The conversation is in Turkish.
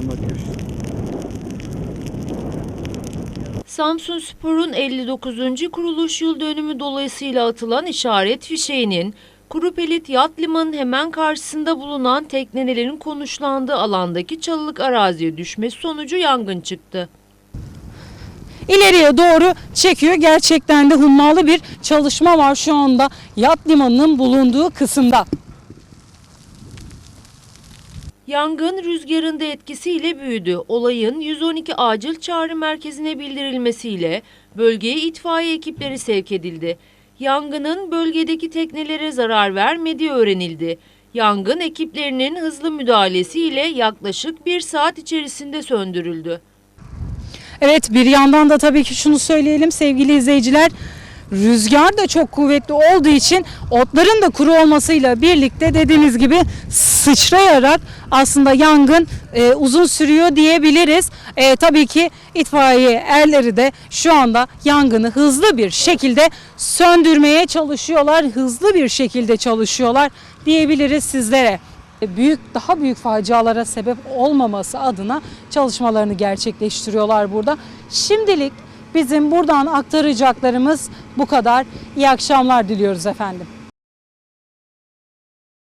anlatıyor. Samsun Spor'un 59. kuruluş yıl dönümü dolayısıyla atılan işaret fişeğinin Kurupelit Yat Limanı'nın hemen karşısında bulunan teknelerin konuşlandığı alandaki çalılık araziye düşmesi sonucu yangın çıktı. ileriye doğru çekiyor. Gerçekten de hummalı bir çalışma var şu anda yat limanının bulunduğu kısımda. Yangın rüzgarın da etkisiyle büyüdü. Olayın 112 acil çağrı merkezine bildirilmesiyle bölgeye itfaiye ekipleri sevk edildi. Yangının bölgedeki teknelere zarar vermediği öğrenildi. Yangın ekiplerinin hızlı müdahalesiyle yaklaşık bir saat içerisinde söndürüldü. Evet bir yandan da tabii ki şunu söyleyelim sevgili izleyiciler. Rüzgar da çok kuvvetli olduğu için otların da kuru olmasıyla birlikte dediğimiz gibi sıçrayarak aslında yangın e, uzun sürüyor diyebiliriz. E, tabii ki itfaiye erleri de şu anda yangını hızlı bir şekilde söndürmeye çalışıyorlar. Hızlı bir şekilde çalışıyorlar diyebiliriz sizlere büyük daha büyük facialara sebep olmaması adına çalışmalarını gerçekleştiriyorlar burada. Şimdilik bizim buradan aktaracaklarımız bu kadar. İyi akşamlar diliyoruz efendim.